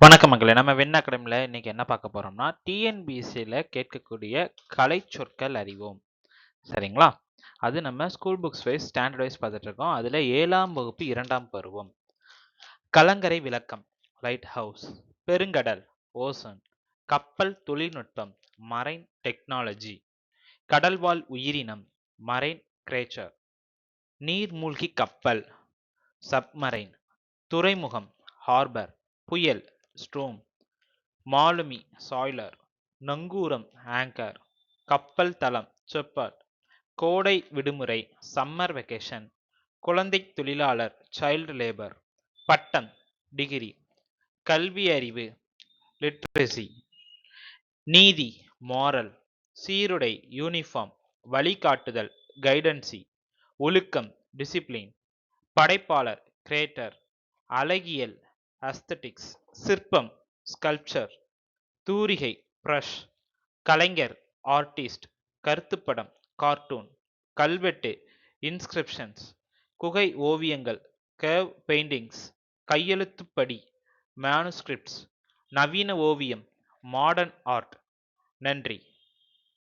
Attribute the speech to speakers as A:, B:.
A: வணக்கம் மக்களே நம்ம வெண் அகாடமியில் இன்றைக்கி என்ன பார்க்க போகிறோம்னா டிஎன்பிஎஸ்சியில் கேட்கக்கூடிய கலை சொற்கள் அறிவோம். சரிங்களா? அது நம்ம school books wise standard wise பார்த்துட்ருக்கோம் அதில் ஏழாம் வகுப்பு இரண்டாம் பருவம். கலங்கரை விளக்கம் லைட் ஹவுஸ் பெருங்கடல் ஓசன் கப்பல் தொழில்நுட்பம் மரைன் டெக்னாலஜி கடல்வாழ் உயிரினம் மரைன் கிரேச்சர் நீர்மூழ்கி கப்பல் சப்மரைன் துறைமுகம் ஹார்பர் புயல் ஸ்ட்ரோம் மாலுமி சாய்லர் நங்கூரம் ஆங்கர் கப்பல் தளம் செப்பர் கோடை விடுமுறை சம்மர் வெக்கேஷன் குழந்தை தொழிலாளர் சைல்டு லேபர் பட்டம் டிகிரி கல்வி அறிவு லிட்ரஸி நீதி மாரல் சீருடை யூனிஃபார்ம் வழிகாட்டுதல் கைடன்சி ஒழுக்கம் டிசிப்ளின் படைப்பாளர் கிரேட்டர் அழகியல் அஸ்தட்டிக்ஸ் சிற்பம் ஸ்கல்ப்சர் தூரிகை ப்ரஷ் கலைஞர் ஆர்டிஸ்ட் கருத்துப்படம் கார்ட்டூன் கல்வெட்டு இன்ஸ்கிரிப்ஷன்ஸ் குகை ஓவியங்கள் கேவ் பெயிண்டிங்ஸ் கையெழுத்துப்படி மேனுஸ்கிரிப்ட்ஸ் நவீன ஓவியம் மாடர்ன் ஆர்ட் நன்றி.